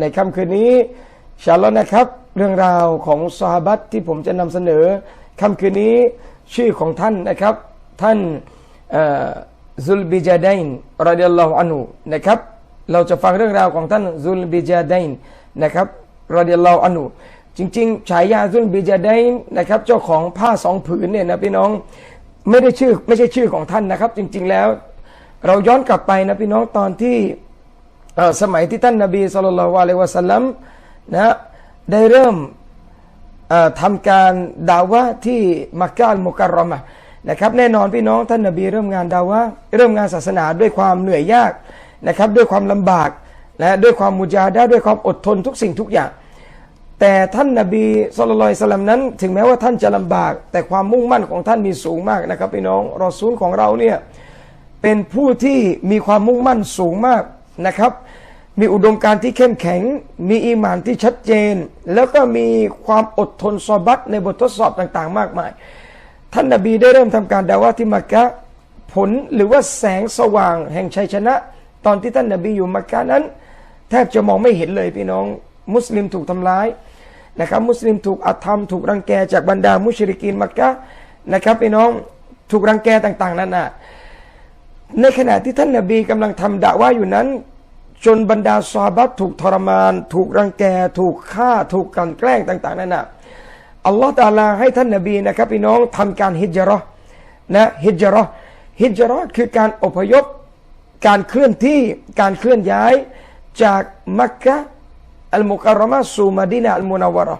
ในค่ำคืนนี้ชาลอนะครับ เรื่องราวของซอฮาบัตที่ผมจะนำเสนอค่ำคืนนี้ชื่อของท่านนะครับ ท่านซุลบิจาไดน์รดิยัลลอฮุอันุนะครับ เราจะฟังเรื่องราวของท่านซุลบิจาไดน์นะครับรดิยัลลอฮุอันุจริงๆฉายาซุลบิจาไดน์นะครับ เจ้าของผ้าสองผืนเนี่ยนะพี่น้องไม่ได้ชื่อไม่ใช่ชื่อของท่านนะครับ จริง ๆแล้ว เราย้อนกลับไปนะพี่น้องตอนที่ สมัยที่ท่านนบีสุลต่านละอะลัยวะสัลลัมนะได้เริ่มเอ่อทำการดาวะที่มักกะลมุการรอมะนะครับแน่นอนพี่น้องท่านนบีเริ่มงานดาวะเริ่มงานศาสนาด้วยความเหนื่อยยากนะครับด้วยความลำบากและด้วยความมุจาฮาดะห์ด้วยความอดทนทุกสิ่งทุกอย่าง แต่ท่านนบีสุลต่านสลัมนั้น ถึงแม้ว่าท่านจะลำบาก แต่ความมุ่งมั่นของท่านมีสูงมากนะครับพี่น้องรอซูลของเราเนี่ยเป็นผู้ที่มีความมุ่งมั่นสูงมาก นะครับ มีอุดมการณ์ที่เข้มแข็ง มีอีหมานที่ชัดเจน แล้วก็มีความอดทนซอบัตในบททดสอบต่างๆ มากมาย ท่านนาบีได้เริ่มทำการดาวะห์ที่มักกะผลหรือว่าแสงสว่างแห่งชัยชนะ ตอนที่ท่านนาบีอยู่มักกะนั้น แทบจะมองไม่เห็นเลยพี่น้อง มุสลิมถูกทำร้ายนะครับมุสลิมถูกอาธรรมถูกรังแกจากบรรดามุชริกีนมักกะนะครับพี่น้องถูกรังแกต่างๆนั่นน่ะ ในขณะที่ท่านนบีกำลังทำด่าว่าอยู่นั้น จนบรรดาซอฮาบัตถูกทรมาน ถูกรังแก ถูกฆ่า ถูกกันแกล้งต่าง ๆนั่นนะอัลลอฮฺตาลาให้ท่านนบีนะครับพี่น้องทำการฮิจราะนะฮิจราะฮิจราะคือการอพยพ การเคลื่อนที่การเคลื่อนย้ายจากมักกะอัลมุการมะสู่มะดีนะอัลมุนาวระ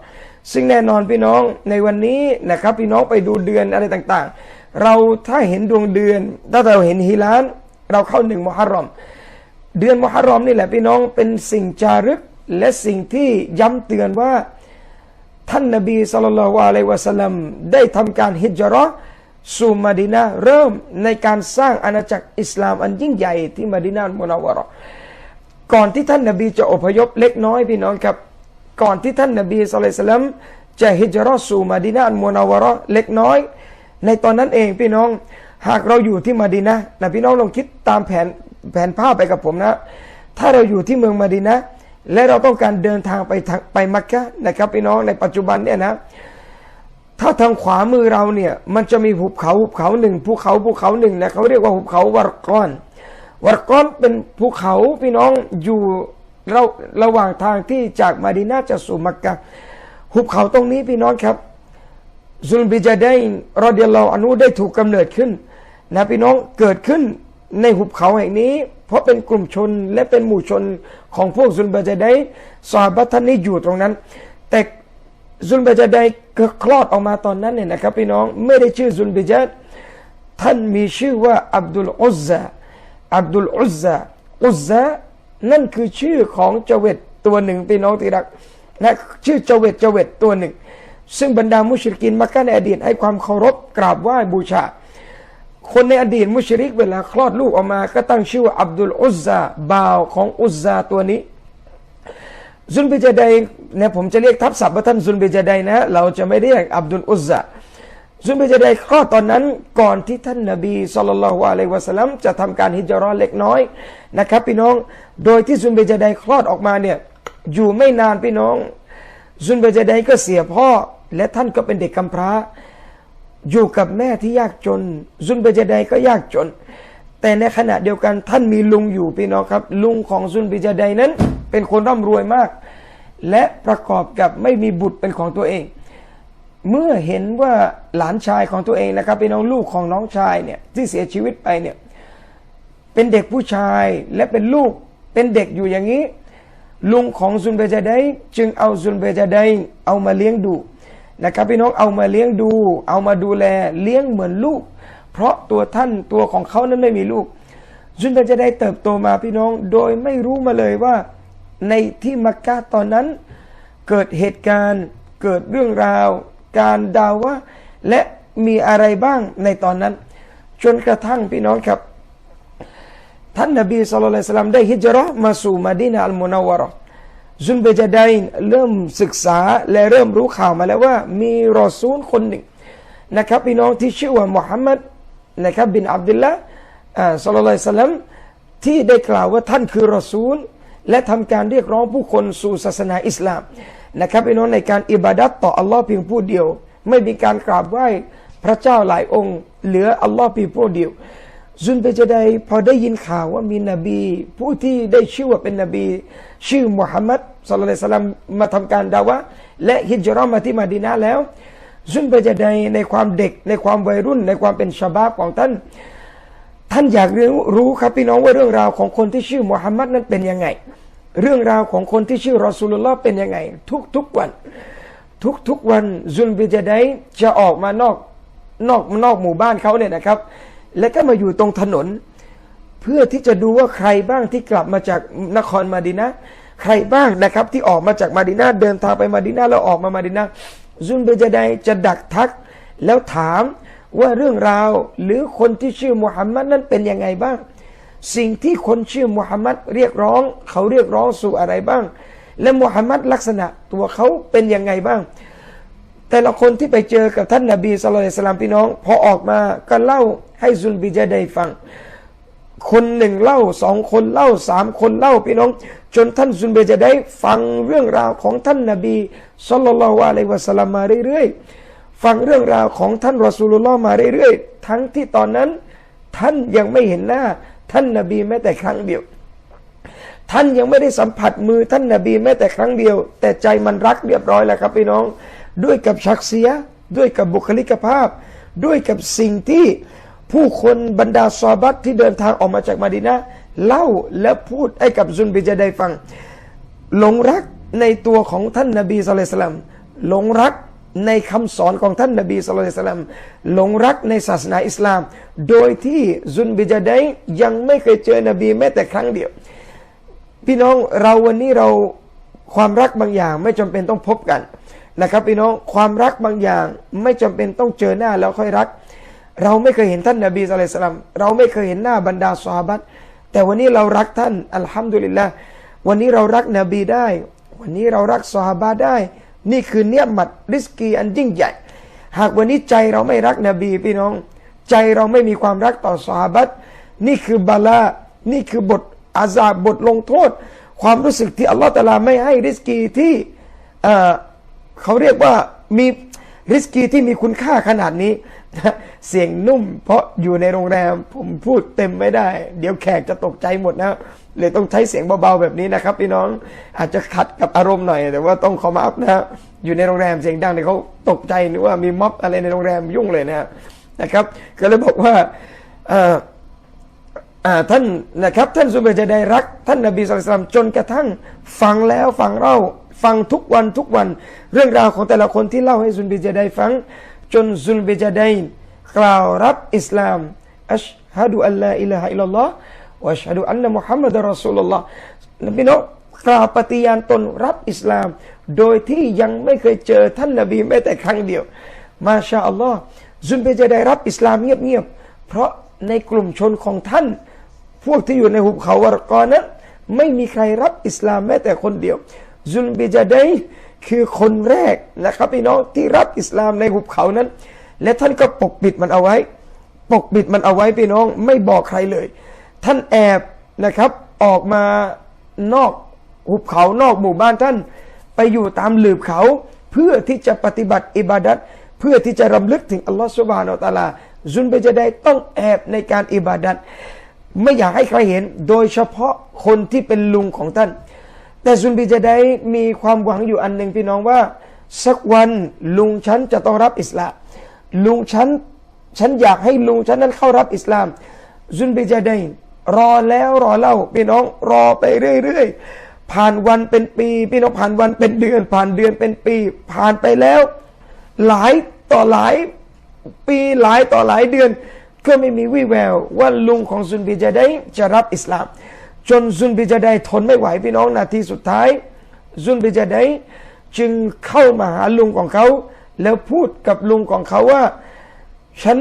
ซึ่งแน่นอนพี่น้องในวันนี้นะครับพี่น้องไปดูเดือนอะไรต่างๆ เราถ้าเห็นดวงเดือน ถ้าเราเห็นฮิลาลเราเข้าหนึ่งมุฮัรรอม เดือนมุฮัรรอมนี่แหละพี่น้องเป็นสิ่งจารึกและสิ่งที่ย้ำเตือนว่า ท่านนบีสุลต่านละอะลัยวะสัลลัมได้ทำการฮิจราะห์สู่มะดีนะห์เริ่มในการสร้างอาณาจักรอิสลามอันยิ่งใหญ่ที่มะดีนะห์มุนาววะรก่อนที่ท่านนบีจะอพยพเล็กน้อยพี่น้องครับ ก่อนที่ท่านนบีสุลต่านละจะฮิจราะห์สู่มะดีนะห์มุนาววะรเล็กน้อย ในตอนนั้นเองพี่น้องหากเราอยู่ที่มะดีนะนะพี่น้องลองคิดตามแผนแผนภาพไปกับผมนะ ถ้าเราอยู่ที่เมืองมะดีนะ และเราต้องการเดินทางไปทางไปมักกะนะครับพี่น้องในปัจจุบันเนี่ยนะถ้าทางขวามือเราเนี่ยมันจะมีหุบเขาหุบเขาหนึ่งภูเขาภูเขาหนึ่งนะเขาเรียกว่าหุบเขาวารกอนวารกอนเป็นภูเขาพี่น้องอยู่ระระหว่างทางที่จากมาดีนาจะสู่มักกะหุบเขาตรงนี้พี่น้องครับ ซุลบิจาไดนรอเดียลลอฮุอนุได้ถูกกำเนิดขึ้นนะพี่น้องเกิดขึ้นในหุบเขาแห่งนี้ เพราะเป็นกลุ่มชนและเป็นหมู่ชนของพวกซุลบิจาไดนซาบะท่านนี้อยู่ตรงนั้น แต่ซุลบิจาไดก็คลอดออกมาตอนนั้นเนี่ยนะครับพี่น้องไม่ได้ชื่อซุลบิจัดท่านมีชื่อว่าอับดุลอุซซาอับดุลอุซซาอุซซานั่นคือชื่อของเจเวตตัวหนึ่งพี่น้องที่รักนะชื่อเจเวตเจเวตตัวหนึ่ง ซึ่งบรรดามุชริกินมักกะในอดีตให้ความเคารพกราบไหว้บูชา คนในอดีตมุชริกเวลาคลอดลูกออกมา ก็ตั้งชื่อว่าอับดุลอุซซาบ่าวของอุซซาตัวนี้ซุนบิจาไดเนี่ยผมจะเรียกทับศัพท์ว่าท่านซุนบิจาไดนะเราจะไม่เรียกอับดุลอุซซาซุนบิจาไดคลอดตอนนั้นก่อนที่ท่านนบีสุลต่านละฮ์อะลัยวะสัลลัมจะทำการฮิจราะห์เล็กน้อยนะครับพี่น้องโดยที่ซุนบิจาไดคลอดออกมาเนี่ยอยู่ไม่นานพี่น้องซุนบิจาไดก็เสียพ่อ และท่านก็เป็นเด็กกำพร้า อยู่กับแม่ที่ยากจน ซุนเบจาไดก็ยากจน แต่ในขณะเดียวกันท่านมีลุงอยู่พี่น้องครับ ลุงของซุนเบจาไดนั้น เป็นคนร่ำรวยมาก และประกอบกับไม่มีบุตรเป็นของตัวเอง เมื่อเห็นว่าหลานชายของตัวเองนะครับเป็นน้องลูกของน้องชายเนี่ยที่เสียชีวิตไปเนี่ยเป็นเด็กผู้ชายและเป็นลูกเป็นเด็กอยู่อย่างนี้ ลุงของซุนเบจไดจึงเอาซุนเบจไดเอามาเลี้ยงดู นะครับพี่น้องเอามาเลี้ยงดู เอามาดูแลเลี้ยงเหมือนลูก เพราะตัวท่านตัวของเขานั้นไม่มีลูกซุนเบจาได้เติบโตมาพี่น้องโดยไม่รู้มาเลยว่า ในที่มักกะตอนนั้น เกิดเหตุการณ์เกิดเรื่องราว การดาวะและมีอะไรบ้างในตอนนั้น จนกระทั่งพี่น้องครับ ท่านนบีสุลต่านได้ฮิจราะมาสู่มาดีนาอัลมุนาวะเราะห์ ซุนเบจาไดนเริ่มศึกษาและเริ่มรู้ข่าวมาแล้วว่า มีรอซูลคนหนึ่งนะครับพี่น้องที่ชื่อว่ามุฮัมมัดนะครับบินอับดุลละอ่าสุลต่านที่ได้กล่าวว่าท่านคือรอซูล และทำการเรียกร้องผู้คนสู่ศาสนาอิสลามนะครับพี่น้องในการอิบาดัตต่ออัลลอฮ์เพียงผู้เดียว ไม่มีการกราบไหว้พระเจ้าหลายองค์ เหลืออัลลอฮ์เพียงผู้เดียว ซุนเปจะได้พอได้ยินข่าวว่ามีนบี ผู้ที่ได้ชื่อว่าเป็นนบี ชื่อมุฮัมมัดสุลลัลสลัมมาทำการดาวะและฮิจราะห์มาที่มาดีนาแล้วซุนเปจะได้ในความเด็กในความวัยรุ่น ในความเป็นชาบาบของท่าน ท่านอยากเรู้รู้ครับพี่น้องว่าเรื่องราวของคนที่ชื่อมุฮัมมัดนั้นเป็นยังไง เรื่องราวของคนที่ชื่อรอสูลุลลอฮ์เป็นยังไง ทุกทุกวัน ทุกทุกวันซุนบิจะได้จะออกมานอกนอกนอกหมู่บ้านเขาเนี่ยนะครับ แล้วก็มาอยู่ตรงถนน เพื่อที่จะดูว่าใครบ้างที่กลับมาจากนครมาดินะใครบ้างนะครับ ที่ออกมาจากมาดินาเดินทางไปมาดินาแล้วออกมามาดินาซุนเบจไดจะดักทัก แล้วถามว่าเรื่องราวหรือคนที่ชื่อมุฮัมมัดนั้นเป็นยังไงบ้าง สิ่งที่คนชื่อมุฮัมมัดเรียกร้อง เขาเรียกร้องสู่อะไรบ้าง และมุฮัมมัดลักษณะตัวเขาเป็นยังไงบ้าง แต่ละคนที่ไปเจอกับท่านนาบีสุลต่านสลามพี่น้อง พอออกมาก็เล่า ให้ซุลบิจะได้ฟัง คนหนึ่งเล่าสองคนเล่าสามคนเล่าพี่น้อง จนท่านซุนเบจะได้ฟังเรื่องราวของท่านนาบีสุลต่านละวะอะลัยวะสลามมาเรื่อยๆฟังเรื่องราวของท่านรอสูลุลลอฮ์มาเรื่อยๆทั้งที่ตอนนั้น ท่านยังไม่เห็นหน้า ท่านนาบีแม้แต่ครั้งเดียวท่านยังไม่ได้สัมผัสมือท่านนาบีแม้แต่ครั้งเดียว แต่ใจมันรักเรียบร้อยแล้วครับพี่น้อง ด้วยกับชักเสีย ด้วยกับบุคลิกภาพ ด้วยกับสิ่งที่ ผู้คนบรรดาซอบัตที่เดินทางออกมาจากมาดินะเล่าและพูดให้กับซุนบิจะได้ฟัง หลงรักในตัวของท่านนบีสุลต่านหลงรักในคำสอนของท่านนบีสุลต่านหลงรักในศาสนาอิสลาม โดยที่ซุนบิจะได้ยังไม่เคยเจอนบีแม้แต่ครั้งเดียว พี่น้องเราวันนี้เราความรักบางอย่างไม่จำเป็นต้องพบกันนะครับพี่น้องความรักบางอย่างไม่จำเป็นต้องเจอหน้าแล้วค่อยรัก เราไม่เคยเห็นท่านนบีสุลต่านเราไม่เคยเห็นหน้าบรรดาสฮาบัตแต่วันนี้เรารักท่านอัลฮัมดุลิลละวันนี้เรารักนบีได้ วันนี้เรารักสฮาบะได้ นี่คือเนียมัดริสกีอันยิ่งใหญ่ หากวันนี้ใจเราไม่รักนบีพี่น้อง ใจเราไม่มีความรักต่อสฮาบัตนี่คือบาลานี่คือบทอาซาบบทลงโทษ ความรู้สึกที่อัลลอฮฺตะลาไม่ให้ริสกีที่เอ่อเขาเรียกว่ามีริสกีที่มีคุณค่าขนาดนี้ เสียงนุ่ม เพราะอยู่ในโรงแรมผมพูดเต็มไม่ได้ เดี๋ยวแขกจะตกใจหมดนะเลยต้องใช้เสียงเบาๆแบบนี้นะครับพี่น้องอาจจะขัดกับอารมณ์หน่อยแต่ว่าต้องขอมาอัพนะอยู่ในโรงแรมเสียงดังเนี่ยเขาตกใจนึกว่ามีม็อบอะไรในโรงแรมยุ่งเลยนะนะครับ ก็เลยบอกว่าท่านนะครับท่านซุเบจะได้รัก ท่านนบีสุลต่านจนกระทั่งฟังแล้วฟังเล่าฟังทุกวันทุกวันเรื่องราวของแต่ละคนที่เล่าให้ซุนบิจะได้ฟัง จนซุนบิจะได้กล่าวรับอิสลามอัชฮะดูอัลลอฮ์อิลาฮะอิลลัลลอฮ์วะอัชฮะดูอันนะมุฮัมมัดรอสูลุลลอฮ์นบีน้องกล่าวปฏิญาณตนรับอิสลาม โดยที่ยังไม่เคยเจอท่านนบีแม้แต่ครั้งเดียว มาชาอัลลอฮ์ซุนบิจะได้รับอิสลามเงียบๆเพราะในกลุ่มชนของท่าน พวกที่อยู่ในหุบเขาวรกอนั้นไม่มีใครรับอิสลามแม้แต่คนเดียวซุลบิจาได คือคนแรกนะครับพี่น้องที่รับอิสลามในหุบเขานั้น และท่านก็ปกปิดมันเอาไว้ ปกปิดมันเอาไว้พี่น้องไม่บอกใครเลย ท่านแอบนะครับออกมานอกหุบเขานอกหมู่บ้านท่าน ไปอยู่ตามหลืบเขาเพื่อที่จะปฏิบัติอิบาดัตเพื่อที่จะรำลึกถึงอัลลอฮฺสุบานอัลตะลาซุนเบจะได้ต้องแอบในการอิบาดัตไม่อยากให้ใครเห็น โดยเฉพาะคนที่เป็นลุงของท่าน แต่ซุนบีจะได้มีความหวังอยู่อันหนึ่งพี่น้องว่า สักวันลุงฉันจะต้องรับอิสลาม ลุงฉันฉันอยากให้ลุงฉันนั้นเข้ารับอิสลามซุนบีจะได้รอแล้วรอเล่าพี่น้องรอไปเรื่อยๆผ่านวันเป็นปี พี่น้องผ่านวันเป็นเดือน ผ่านเดือนเป็นปี ผ่านไปแล้ว หลายต่อหลายปีหลายต่อหลายเดือน ก็ไม่มีวี่แววว่าลุงของซุนบิจะได้จะรับอิสลาม จนซุนบิจะไดทนไม่ไหวพี่น้องนาทีสุดท้าย ซุนบิจะไดจึงเข้ามาหาลุงของเขา แล้วพูดกับลุงของเขาว่า ฉัน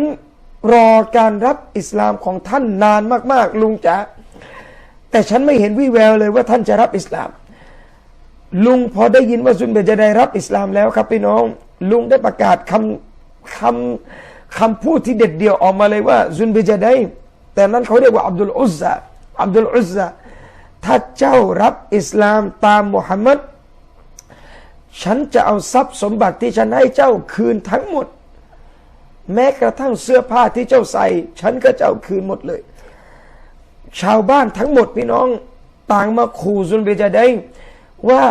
รอการรับอิสลามของท่านนานมาก ๆ ลุงจ๋าแต่ฉันไม่เห็นวี่แววเลยว่าท่านจะรับอิสลาม ลุงพอได้ยินว่าซุนเบจะได้รับอิสลามแล้วครับพี่น้อง ลุงได้ประกาศคำคำคำพูดที่เด็ดเดี่ยวออกมาเลยว่าซุนเบจะได้ แต่นั้นเขาเรียกว่าอับดุลอุซซา อับดุลอุซซาถ้าเจ้ารับอิสลามตามมุฮัมมัดฉันจะเอาทรัพย์สมบัติที่ฉันให้เจ้าคืนทั้งหมด แม้กระทั่งเสื้อผ้าที่เจ้าใส่ ฉันก็จะเอาคืนหมดเลย ชาวบ้านทั้งหมดพี่น้องต่างมาขู่ซุนเบจาไดว่า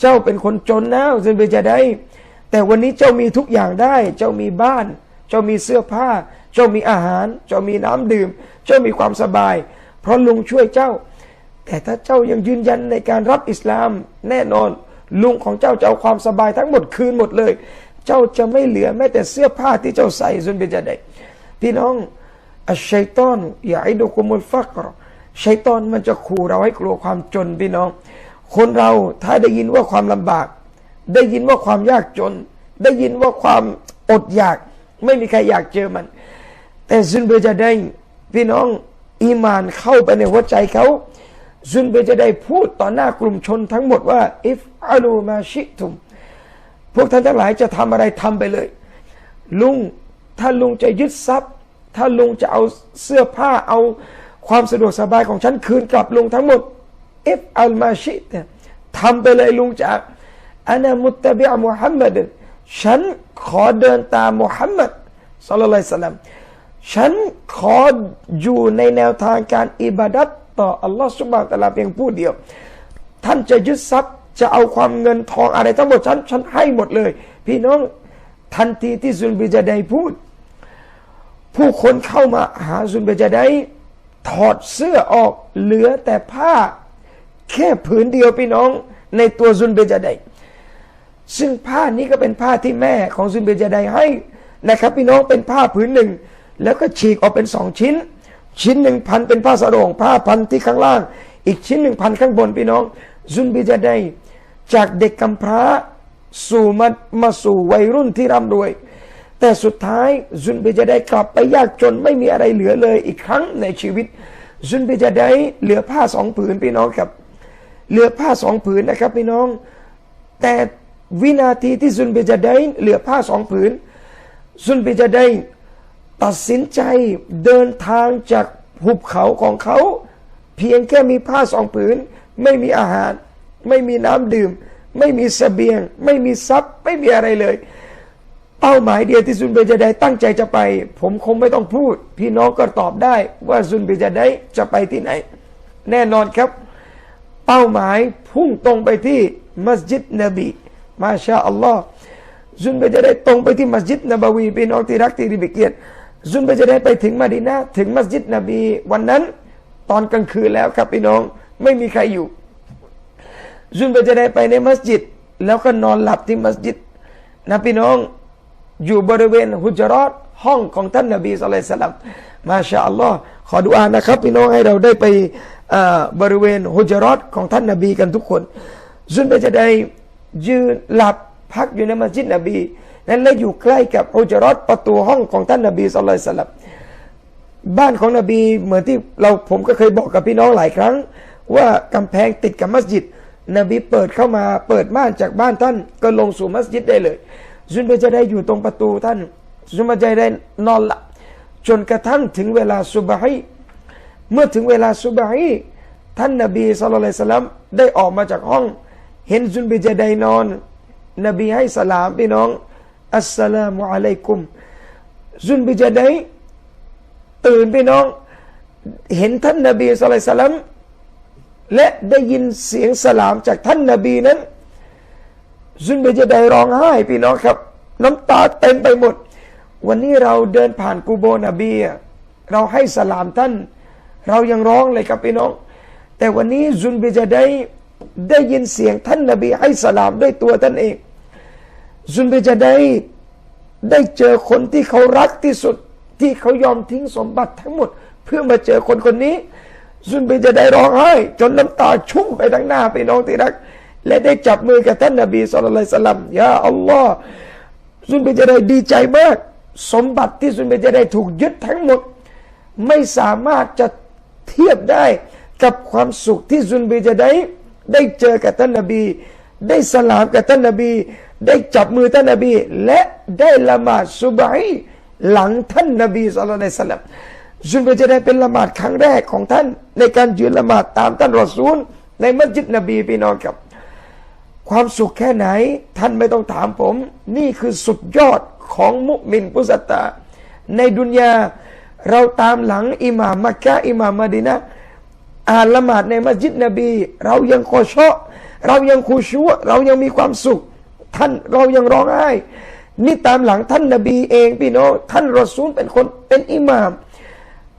เจ้าเป็นคนจนนะซุนเบจาไดแต่วันนี้เจ้ามีทุกอย่างได้ เจ้ามีบ้าน เจ้ามีเสื้อผ้า เจ้ามีอาหาร เจ้ามีน้ำดื่ม เจ้ามีความสบาย เพราะลุงช่วยเจ้า แต่ถ้าเจ้ายังยืนยันในการรับอิสลามแน่นอน ลุงของเจ้าจะเอาความสบายทั้งหมดคืนหมดเลย เจ้าจะไม่เหลือแม้แต่เสื้อผ้าที่เจ้าใส่ซุนเบจาไดพี่น้องอัชชัยตอนอย่าให้ดูกุมุลฟักรชัยตอนมันจะขู่เราให้กลัวความจนพี่น้อง คนเราถ้าได้ยินว่าความลำบาก ได้ยินว่าความยากจน ได้ยินว่าความอดอยาก ไม่มีใครอยากเจอมัน แต่ซุนเบจะได้พี่น้อง อีมานเข้าไปในหัวใจเขาซุนเบจะได้พูดต่อหน้ากลุ่มชนทั้งหมดว่าอิฟอาลูมาชิตุม พวกท่านทั้งหลายจะทำอะไรทำไปเลย ลุงถ้าลุงจะยึดทรัพย์ ถ้าลุงจะเอาเสื้อผ้าเอาความสะดวกสบายของฉันคืนกลับลุงทั้งหมดเอฟอัลมาชิตทำไปเลยลุงจากอานามุตตะบิอะมุฮัมมัดฉันขอเดินตามมุฮัมมัดสัลลัลลอฮุอะลัยฮิสัลลัม ฉันขออยู่ในแนวทางการอิบาดัตต่ออัลลอฮฺสุบานตะลาเพียงผู้เดียว ท่านจะยึดทรัพย์จะเอาความเงินทองอะไรทั้งหมดฉันฉันให้หมดเลย พี่น้องทันทีที่ซุนบิจะได้พูด ผู้คนเข้ามาหาซุนเบจะได้ถอดเสื้อออกเหลือแต่ผ้า แค่ผืนเดียวพี่น้อง ในตัวซุนเบจะได้ซึ่งผ้านี้ก็เป็นผ้าที่แม่ของซุนเบจะได้ให้นะครับ พี่น้องเป็นผ้าผืนหนึ่ง แล้วก็ฉีกออกเป็นสองชิ้น ชิ้นหนึ่งพันเป็นผ้าสรงผ้าพันที่ข้างล่าง อีกชิ้นหนึ่งพันข้างบนพี่น้องซุนเบจะได้จากเด็กกำพร้าสู่มามาสู่วัยรุ่นที่ร่ำรวย แต่สุดท้ายซุนเบจะได้กลับไปยากจนไม่มีอะไรเหลือเลยอีกครั้งในชีวิตซุนเบจะได้เหลือผ้าสองผืนพี่น้องครับ เหลือผ้าสองผืนนะครับพี่น้อง แต่วินาทีที่ซุนเบจะได้เหลือผ้าสองผืนซุนเบจะได้ ตัดสินใจเดินทางจากหุบเขาของเขา เพียงแค่มีผ้าสองผืน ไม่มีอาหาร ไม่มีน้ำดื่ม ไม่มีเสบียง ไม่มีทรัพย์ ไม่มีอะไรเลย เป้าหมายเดียวที่ซุนเบจได้ตั้งใจจะไป ผมคงไม่ต้องพูด พี่น้องก็ตอบได้ว่าซุนเบจได้จะไปที่ไหน แน่นอนครับ เป้าหมายพุ่งตรงไปที่มัสยิดนบีมาชาอัลลอฮ์ซุนเบจได้ตรงไปที่มัสยิดนบวีพี่น้องที่รักที่ริบเกียรติ ซุนเบจะได้ไปถึงมาดีนาถึงมัสยิดนบี วันนั้น ตอนกลางคืนแล้วครับพี่น้องไม่มีใครอยู่ซุนเบจะได้ไปในมัสยิด แล้วก็นอนหลับที่มัสยิดนะพี่น้องอยู่บริเวณฮุจรอดห้องของท่านนบีสุลัยสลัมมาชาอัลลอฮ์ขอดุอานะครับ พี่น้องให้เราได้ไปบริเวณฮุจรอดของท่านนบีกันทุกคนซุนเบจะได้ยืนหลับพักอยู่ในมัสยิดนบี นั้นและอยู่ใกล้กับฮุจรอดประตูห้องของท่านนบีสุลัยสลัมบ้านของนบีเหมือนที่เราผมก็เคยบอกกับพี่น้องหลายครั้ง ว่ากำแพงติดกับมัสยิด นบีเปิดเข้ามาเปิดม่านจากบ้านท่านก็ลงสู่มัสยิดได้เลยซุนเบจะได้อยู่ตรงประตูท่านซุนเบจะได้นอนหลับจนกระทั่งถึงเวลาสุบฮีเมื่อถึงเวลาสุบฮีท่านนบีสุลต่านสลัมได้ออกมาจากห้อง เห็นซุนเบจะได้นอน นบีให้สลามพี่น้อง อัสสลามุอะลัยกุมซุนเบจะได้ตื่นพี่น้อง เห็นท่านนบีสุลต่านสลัมและได้ยินเสียงสลามจากท่านนบีนั้นซุนเบจะได้ร้องไห้พี่น้องครับ น้ำตาเต็มไปหมด วันนี้เราเดินผ่านกูโบนบีเราให้สลามท่าน เรายังร้องเลยครับพี่น้อง แต่วันนี้ซุนเบจะได้ได้ยินเสียงท่านนบีให้สลามด้วยตัวท่านเอง ซุนเบจะได้ได้เจอคนที่เขารักที่สุดที่เขายอมทิ้งสมบัติทั้งหมด เพื่อมาเจอคนคนนี้ ซุนเบจะได้ร้องไห้ จนน้ำตาชุ่มไปทั้งหน้าพี่น้องที่รัก และได้จับมือกับท่านนบีสุลต่านสลัมยาอัลลอฮ์ซุนเบจะได้ดีใจมาก สมบัติที่ซุนเบจะได้ถูกยึดทั้งหมด ไม่สามารถจะเทียบได้กับความสุขที่ซุนเบจะได้ได้เจอกับท่านนบี ได้สลามกับท่านนบี ได้จับมือท่านนบี และได้ละหมาดซุบฮีหลังท่านนบีสุลต่านสลัมซุนเบจะได้เป็นละหมาดครั้งแรกของท่าน ในการยืนละหมาดตามท่านรอซูล ในมัสยิดนบีพี่น้องครับ ความสุขแค่ไหนท่านไม่ต้องถามผม นี่คือสุดยอดของมุมินผู้ศรัทธาในดุนยาเราตามหลังอิหม่ามมักกะอิหม่ามมะดีนะอ่านละหมาดในมัสยิดนบี เรายังโคชะเรายังคูชัวเรายังมีความสุข ท่านเรายังร้องไห้นี่ตามหลังท่านนบีเองพี่น้องท่านรอซูลเป็นคนเป็นอิหม่าม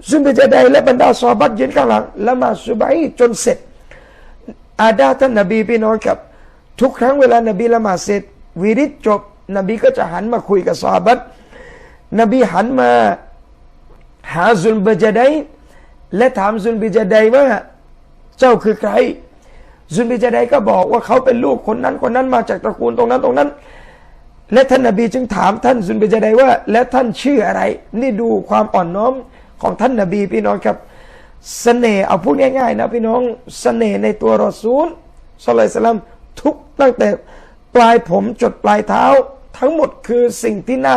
ซุนเบจะไดและบรรดาซอฮาบัตยืนข้างหลังละมาดซุบัยจนเสร็จ อาดาท่านนบีพี่น้องครับ ทุกครั้งเวลานบีละมาเสร็จวิริตจบ นบีก็จะหันมาคุยกับซอฮาบัตนบีหันมาหาซุลบจไดและถามซุลบิจไดว่า เจ้าคือใคร ซุลบิจไดก็บอกว่าเขาเป็นลูกคนนั้นคนนั้นมาจากตระกูลตรงนั้นตรงนั้น และท่านนบีจึงถามท่านซุนเบจไดว่า และท่านชื่ออะไร นี่ดูความอ่อนน้อมของท่านนบีพี่น้องครับสเสน่ห์เอาพูดง่ายๆนะพี่น้องสเสน่ห์ในตัวรอซูลสลายสลัมทุกตั้งแต่ปลายผมจดปลายเท้า ทั้งหมดคือสิ่งที่น่า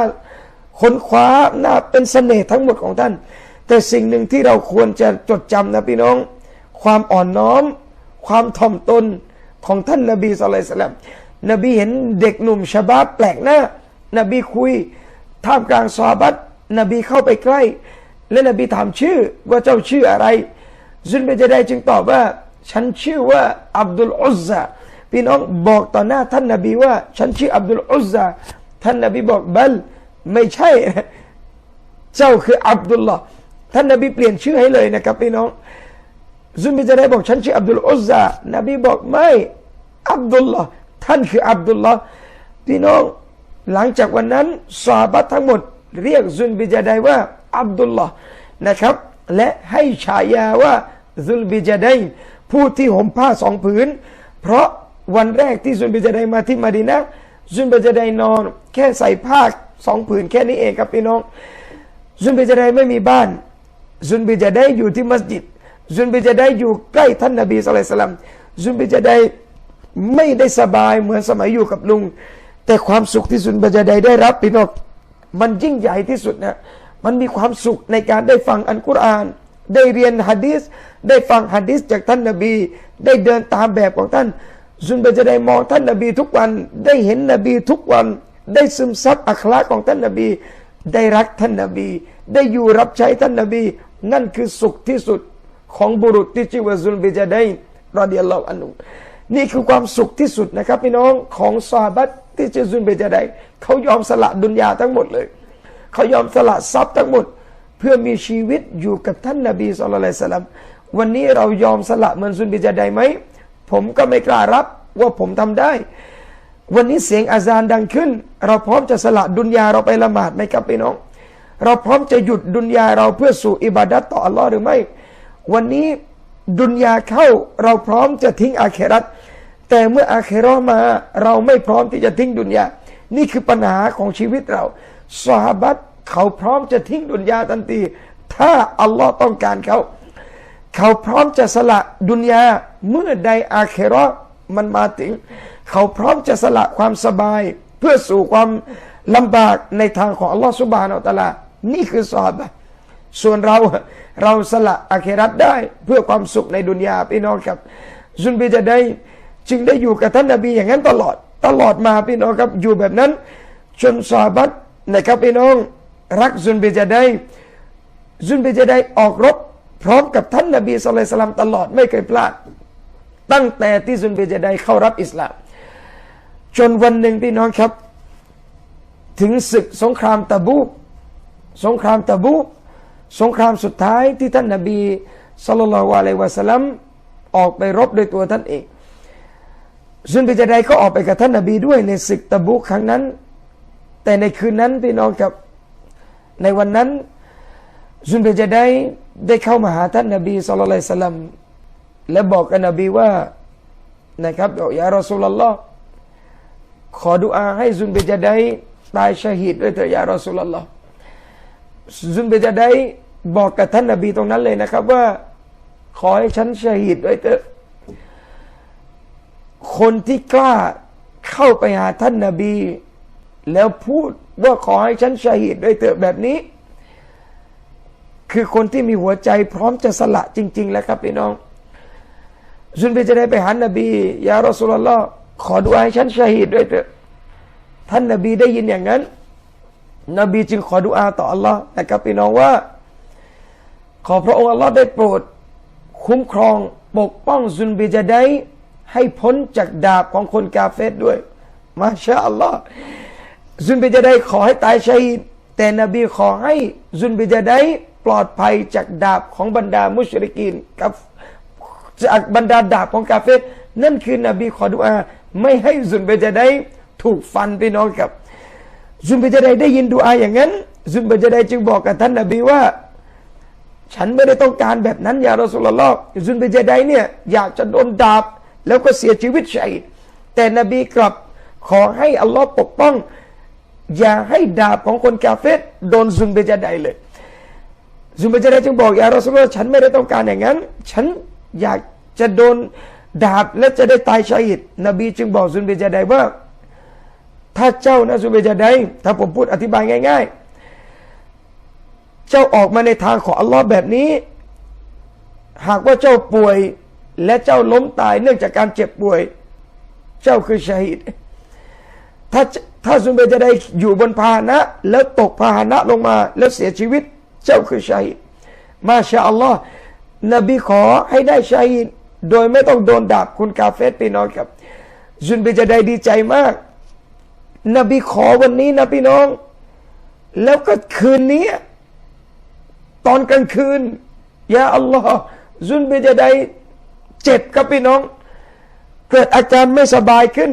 ค้นคว้าน่าเป็นสเสน่ห์ทั้งหมดของท่าน แต่สิ่งหนึ่งที่เราควรจะจดจำนะพี่น้อง ความอ่อนน้อม ความถ่อมตนของท่านนบีสุลต่านนบีเห็นเด็กหนุ่มชาบาบแปลกหน้า นบีคุยท่ามกลางซอฮาบัตนบีเข้าไปใกล้ และนบีถามชื่อว่าเจ้าชื่ออะไรซุนเบจะได้จึงตอบว่า ฉันชื่อว่าอับดุลอุซซาพี่น้องบอกต่อหน้าท่านนบีว่า ฉันชื่ออับดุลอุซซาท่านนบีบอกบัลไม่ใช่ เจ้าคืออับดุลลอฮ์ท่านนบีเปลี่ยนชื่อให้เลยนะครับพี่น้อง ซุนบิจะได้บอกฉันชื่ออับดุลอุซานบีบอกไม่อับดุลลอฮ์ท่านคืออับดุลลอฮ์พี่น้องหลังจากวันนั้นสาบัตทั้งหมด เรียกซุนบิจะได้ว่าอับดุลลอฮ์นะครับ และให้ฉายาว่าซุลบิจะได้ผู้ที่ห่มผ้าสองผืน เพราะวันแรกที่ซุนบิจะได้มาที่มาดีนะซุนบิจะได้นอน แค่ใส่ผ้าสองผืนแค่นี้เองครับพี่น้องซุนบิจะได้ไม่มีบ้านซุนบิจะได้อยู่ที่มัสยิด ซุนบิจะได้อยู่ใกล้ท่านนบีสุลต่านซุนบิจะได้ไม่ได้สบายเหมือนสมัยอยู่กับลุง แต่ความสุขที่ซุนบิจะได้ได้รับพี่น้องมันยิ่งใหญ่ที่สุดนะมันมีความสุขในการได้ฟังอันกุรอาน ได้เรียนฮะดีษได้ฟังฮะดีษจากท่านนบี ได้เดินตามแบบของท่านซุนบิจะได้มองท่านนบีทุกวัน ได้เห็นนบีทุกวัน ได้ซึมซับอัคลาของท่านนบี ได้รักท่านนบี ได้อยู่รับใช้ท่านนบี นั่นคือสุขที่สุด ของบุรุษที่ชื่อว่าซุลบิจาไดรอดิยัลลอฮุอันนุนี่คือความสุขที่สุดนะครับพี่น้องของซาบัตที่ชื่อซุลบิจาไดเขายอมสละดุนยาทั้งหมดเลย เขายอมสละทรัพย์ทั้งหมด เพื่อมีชีวิตอยู่กับท่านนบีสุลต่านสลัมวันนี้เรายอมสละเหมือนซุลบิจาไดไหมผมก็ไม่กล้ารับว่าผมทำได้ วันนี้เสียงอาซานดังขึ้น เราพร้อมจะสละดุนยาเราไปละหมาดไหมครับพี่น้อง เราพร้อมจะหยุดดุนยาเราเพื่อสู่อิบาดัตต่ออัลลอฮ์หรือไม่ วันนี้ดุนยาเข้าเราพร้อมจะทิ้งอาเครัตแต่เมื่ออาเครอมาเราไม่พร้อมที่จะทิ้งดุนยา นี่คือปัญหาของชีวิตเราสหบัตเขาพร้อมจะทิ้งดุนยาทันที ถ้าอัลลอฮ์ต้องการเขา เขาพร้อมจะสละดุนยาเมื่อใดอาเครอมันมาถึง เขาพร้อมจะสละความสบาย เพื่อสู่ความลำบากในทางของอัลลอฮ์สุบานอัลตะลา นี่คือสอบะ ส่วนเราเราสละอาเครัตได้ เพื่อความสุขในดุนยาพี่น้องครับซุนบีจะได้จึงได้อยู่กับท่านนบีอย่างนั้นตลอดตลอดมาพี่น้องครับอยู่แบบนั้นจนซาบัตนะครับพี่น้องรักซุนบีจะได้ซุนบีจะได้ออกรบพร้อมกับท่านนบีสุลต่านตลอดไม่เคยพลาด ตั้งแต่ที่ซุนบีจะได้เข้ารับอิสลาม จนวันหนึ่งพี่น้องครับ ถึงศึกสงครามตะบูกสงครามตะบูก สงครามสุดท้ายที่ท่านนบีสุลต่านอะลัยวะสลัมออกไปรบโดยตัวท่านเองซุนบิจไดก็ออกไปกับท่านนบีด้วยในศึกตะบูกครั้งนั้น แต่ในคืนนั้นพี่น้องกับในวันนั้นซุนบิจะไดได้เข้ามาหาท่านนบีสุลต่านสลลัมและบอกกับนบีว่านะครับบอกยารอสูลลอฮ์ขอดุอาให้ซุนเบจะไดตายชาฮิดด้วยเถิดยารอสูลลอฮ์ซุนเบจะได้ บอกกับท่านนบีตรงนั้นเลยนะครับ ว่า ขอให้ฉันชาฮิดด้วยเถอะคนที่กล้าเข้าไปหาท่านนบี แล้วพูดว่าขอให้ฉันชาฮิดด้วยเถอะแบบนี้ คือคนที่มีหัวใจพร้อมจะสละจริง ๆ แล้วครับพี่น้องซุนเบจะได้ไปหานบียารอสุลลอฮ์ขอดุอาให้ฉันชาฮิดด้วยเถอะท่านนบีได้ยินอย่างนั้น นบีจึงขอดุอาต่ออัลลอฮ์นะครับพี่น้องว่า ขอพระองค์อัลลอฮ์ได้โปรด คุ้มครองปกป้องซุนบิจะได้ให้พ้นจากดาบของคนกาเฟตด้วย มาชาอัลลอฮ์ซุนบิจะได้ขอให้ตายชัยแต่นบีขอให้ซุนบิจะได้ปลอดภัยจากดาบของบรรดามุชริกีนกับจากบรรดาดาบของกาเฟตนั่นคือนบีขอดุอา ไม่ให้ซุนบิจะได้ถูกฟันพี่น้องกับซุนบิจะได้ได้ยินดุอาอย่างนั้นซุนบิจะได้จึงบอกกับท่านนบีว่า ฉันไม่ได้ต้องการแบบนั้นยารอสุลลอฮ์ซุนเบเจไดเนี่ยอยากจะโดนดาบ แล้วก็เสียชีวิตชัยแต่นบีกลับขอให้อัลลอฮ์ปกป้อง อย่าให้ดาบของคนกาเฟตโดนซุนเบเจไดเลยซุนเบเจไดจึงบอกยารอสุลลอฮ์ฉันไม่ได้ต้องการอย่างนั้น ฉันอยากจะโดนดาบและจะได้ตายชัยนบีจึงบอกซุนเบเจไดว่า ถ้าเจ้านะซุนเบเจไดถ้าผมพูดอธิบายง่าย ๆ เจ้าออกมาในทางของอัลลอฮ์แบบนี้ หากว่าเจ้าป่วยและเจ้าล้มตายเนื่องจากการเจ็บป่วย เจ้าคือชาฮิดถ้าถ้าซุนเบจะได้อยู่บนพาหนะ แล้วตกพาหนะลงมาแล้วเสียชีวิต เจ้าคือชาฮิดมาชาอัลลอฮ์นบีขอให้ได้ชาฮิดโดยไม่ต้องโดนดาบคุณกาเฟสพี่น้องครับซุนเบจะได้ดีใจมาก นบีขอวันนี้นะพี่น้อง แล้วก็คืนนี้ ตอนกลางคืนยาอัลลอฮ์ซุนเบจะได้เจ็บครับพี่น้อง เกิดอาการไม่สบายขึ้น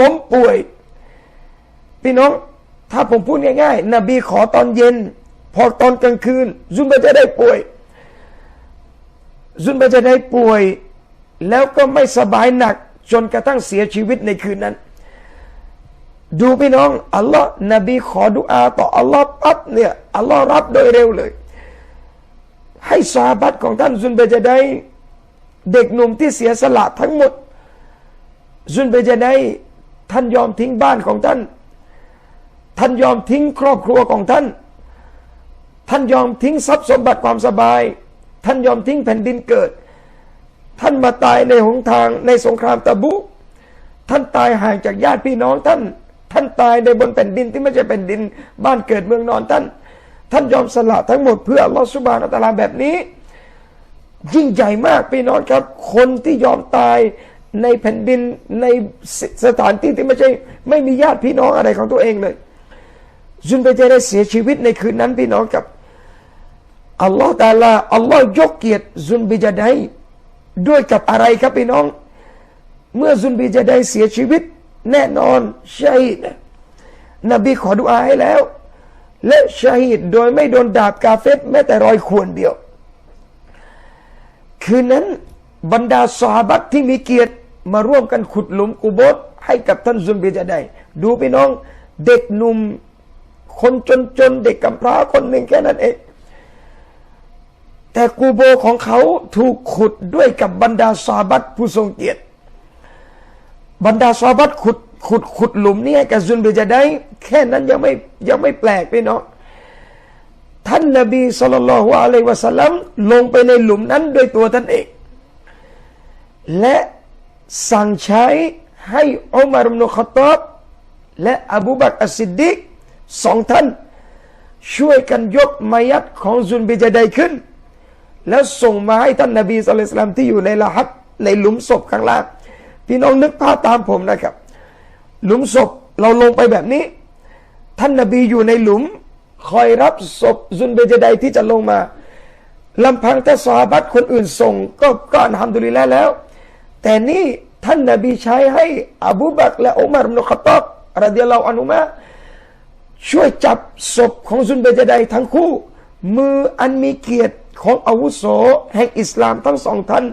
ล้มป่วย พี่น้อง ถ้าผมพูดง่ายๆ นบีขอตอนเย็น พอตอนกลางคืน ซุนเบจะได้ป่วย ซุนเบจะได้ป่วย แล้วก็ไม่สบายหนัก จนกระทั่งเสียชีวิตในคืนนั้น ดูพี่น้องอัลลอฮ์นบีขอดุอาต่ออัลลอฮ์ปั๊บเนี่ยอัลลอฮ์รับโดยเร็วเลย ให้ซาบัตของท่านซุนเบจไดเด็กหนุ่มที่เสียสละทั้งหมดซุนเบจไดท่านยอมทิ้งบ้านของท่าน ท่านยอมทิ้งครอบครัวของท่าน ท่านยอมทิ้งทรัพย์สมบัติความสบาย ท่านยอมทิ้งแผ่นดินเกิด ท่านมาตายในหงทางในสงครามตะบุ ท่านตายห่างจากญาติพี่น้องท่าน ท่านตายในบนแผ่นดินที่ไม่ใช่แผ่นดิน บ้านเกิดเมืองนอนท่าน ท่านยอมสละทั้งหมดเพื่อลอสุบานอัลตะลาแบบนี้ ยิ่งใหญ่มากพี่น้องครับ คนที่ยอมตายในแผ่นดินในสถานที่ที่ไม่ใช่ไม่มีญาติพี่น้องอะไรของตัวเองเลยซุนเบเจได้เสียชีวิตในคืนนั้นพี่น้องกับอัลลอฮฺตาลาอัลลอฮ์ยกเกียรติซุนเบจได้ด้วยกับอะไรครับพี่น้อง เมื่อซุนเบจได้เสียชีวิต แน่นอนใช่นะนบีขอดุอาให้แล้ว และชาฮิดโดยไม่โดนดาบกาเฟตแม้แต่รอยควรเดียว คืนนั้นบรรดาสหบัตที่มีเกียรติมาร่วมกันขุดหลุมกุโบสให้กับท่านซุนเบจะได้ ดูพี่น้องเด็กหนุ่มคนจนๆเด็กกำพร้าคนหนึ่งแค่นั้นเองแต่กูโบของเขาถูกขุดด้วยกับบรรดาสหบัตผู้ทรงเกียรติ บรรดาสหบัตขุด ขุดขุดหลุมนี้ให้กับซุนเบจะได้ แค่นั้นยังไม่ยังไม่แปลกพี่น้องท่านนบีสุลต่านละฮ์อะลัยวะสัลลัมลงไปในหลุมนั้นด้วยตัวท่านเอง และสั่งใช้ให้อุมารมุนขตอบและอบูบักอัสซิดดิกสองท่าน ช่วยกันยกมายัดของซุนเบจะได้ขึ้น แล้วส่งมาให้ท่านนบีสุลต่านที่อยู่ในละหัดในหลุมศพข้างล่างพี่น้องนึกภาพตามผมนะครับ หลุมศพเราลงไปแบบนี้ ท่านนบีอยู่ในหลุม คอยรับศพซุนเบจไดที่จะลงมาลำพังแต่สาบัตคนอื่นส่ง ก็ก็อันทำดุลิแล้วแล้ว แต่นี่ท่านนบีใช้ให้อบูบักและอุมารมุนขตอบรดิยลลอฮุอันุมะช่วยจับศพของซุนเบจไดทั้งคู่ มืออันมีเกียรติของอาวุโสแห่งอิสลามทั้งสองท่าน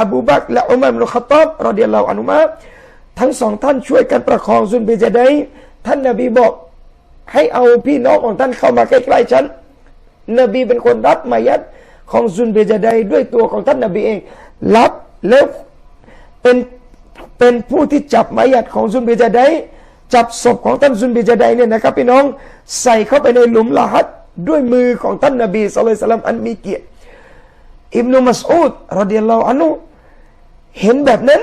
อบูบักและอุมารมุนขตอบรดิยลลอฮุอันุมะ ทั้งสองท่านช่วยกันประคองซุนเบจได้ท่านนบีบอก ให้เอาพี่น้องของท่านเข้ามาใกล้ๆฉัน นบีเป็นคนรับมายัดของซุนเบจาได้ด้วยตัวของท่านนบีเอง รับแล้วเป็นเป็นผู้ที่จับมายัดของซุนเบจาได้จับศพของท่านซุนเบจาได้เนี่ยนะครับพี่น้องใส่เข้าไปในหลุมละหัดด้วยมือของท่านนบีสุลต่านอันมีเกียรติอิบนุมัสอูดรดิยัลลอฮุอันุเห็นแบบนั้น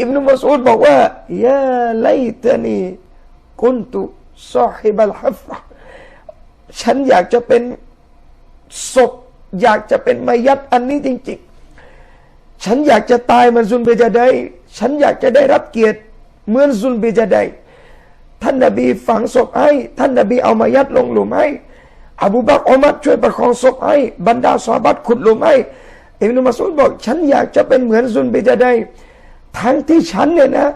อิบนุมัสอูดบอกว่ายาไลตานีกุนตุซอฮิบัลฮัฟระฉันอยากจะเป็นศพอยากจะเป็นมายัดอันนี้จริง ๆ ฉันอยากจะตายเหมือนซุนเบจาไดฉันอยากจะได้รับเกียรติเหมือนซุนเบจาไดท่านนบีฝังศพให้ท่านนบีเอามายัดลงหลุมให้อบูบักอุมัรช่วยประคองศพให้บรรดาสาบัดขุดหลุมให้อิบนุมัสอุดบอก ฉันอยากจะเป็นเหมือนซุนเบจาได ทั้งที่ฉันเนี่ยนะ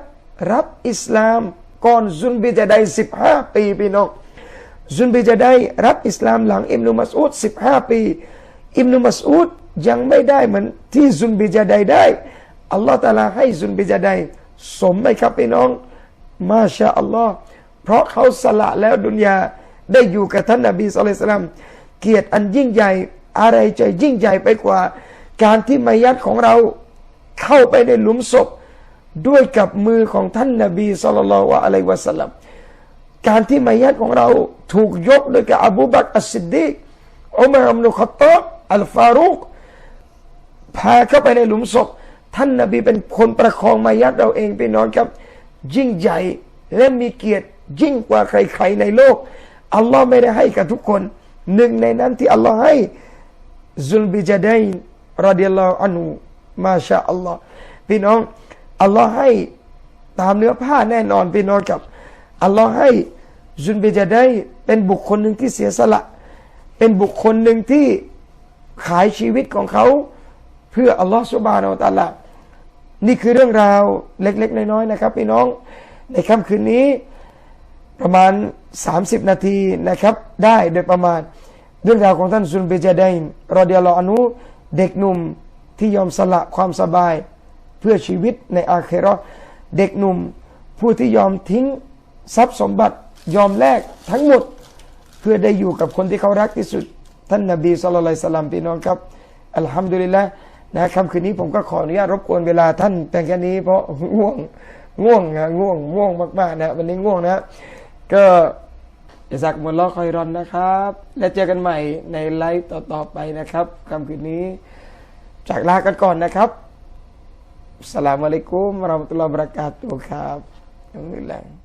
รับอิสลามก่อนซุนเบจาไดสิบห้าปีพี่น้องซุนเบจาได้รับอิสลามหลังอิบนุมัสอุดสิบห้าปี อิบนุมัสอุดยังไม่ได้เหมือนที่ซุนเบจาไดได้อัลลอฮฺตาลาให้ซุนเบจาได้สมไหมครับพี่น้อง มาชาอัลลอฮ์เพราะเขาสละแล้วดุนยาได้อยู่กับท่านนบีสุลต่านเกียรติอันยิ่งใหญ่อะไรจะยิ่งใหญ่ไปกว่า การที่มายัดของเราเข้าไปในหลุมศพ ด้วยกับมือของท่านนบีสุลต่านอะลัยวะสัลลัมการที่มายัดของเราถูกยกโดยกับอบูบักอัสซิดดีกอุมารอัมนุขตอบอัลฟารุกพาเข้าไปในหลุมศพ ท่านนบีเป็นคนประคองมายัดเราเองพี่น้องครับ ยิ่งใหญ่และมีเกียรติยิ่งกว่าใครๆในโลกอัลลอฮ์ไม่ได้ให้กับทุกคน หนึ่งในนั้นที่อัลลอฮ์ให้ซุลบิจาดัยรดิยัลลอฮุอันฮุมาชาอัลลอฮ์พี่น้อง อัลลอฮ์ให้ตามเนื้อผ้าแน่นอนพี่น้องครับอัลลอฮ์ให้ซุนเบจาได้เป็นบุคคลหนึ่งที่เสียสละ เป็นบุคคลหนึ่งที่ขายชีวิตของเขา เพื่ออัลลอฮ์สุบฮานอัลตะอาลานี่คือเรื่องราวเล็ก ๆ น้อยๆนะครับพี่น้องในค่ำคืนนี้ประมาณ 30 นาทีนะครับ ได้โดยประมาณเรื่องราวของท่านซุนเบจาไดนรอเดียลออนุเด็กหนุ่มที่ยอมสละความสบาย เพื่อชีวิตในอาเคราะเด็กหนุ่ม ผู้ที่ยอมทิ้งทรัพย์สมบัติยอมแลกทั้งหมด เพื่อได้อยู่กับคนที่เขารักที่สุด ท่านนบีสุลต่านสลัมพี่น้องครับอัลฮัมดุลิลละนะค่ำคืนนี้ผมก็ขออนุญาตรบกวนเวลาท่านเพียงแค่นี้เพราะง่วงง่วงนะง่วงง่วงมากๆนะวันนี้ง่วงนะ ก็จะสักมุลลอคอยรอนนะครับ และเจอกันใหม่ในไลฟ์ต่อๆไปนะครับค่ำคืนนี้จากลากันก่อนนะครับ อัสสลามุอะลัยกุมวะเราะมะตุลลอฮ์วะบะเราะกาตุฮ์ครับอัลฮัมดุลิลลาห์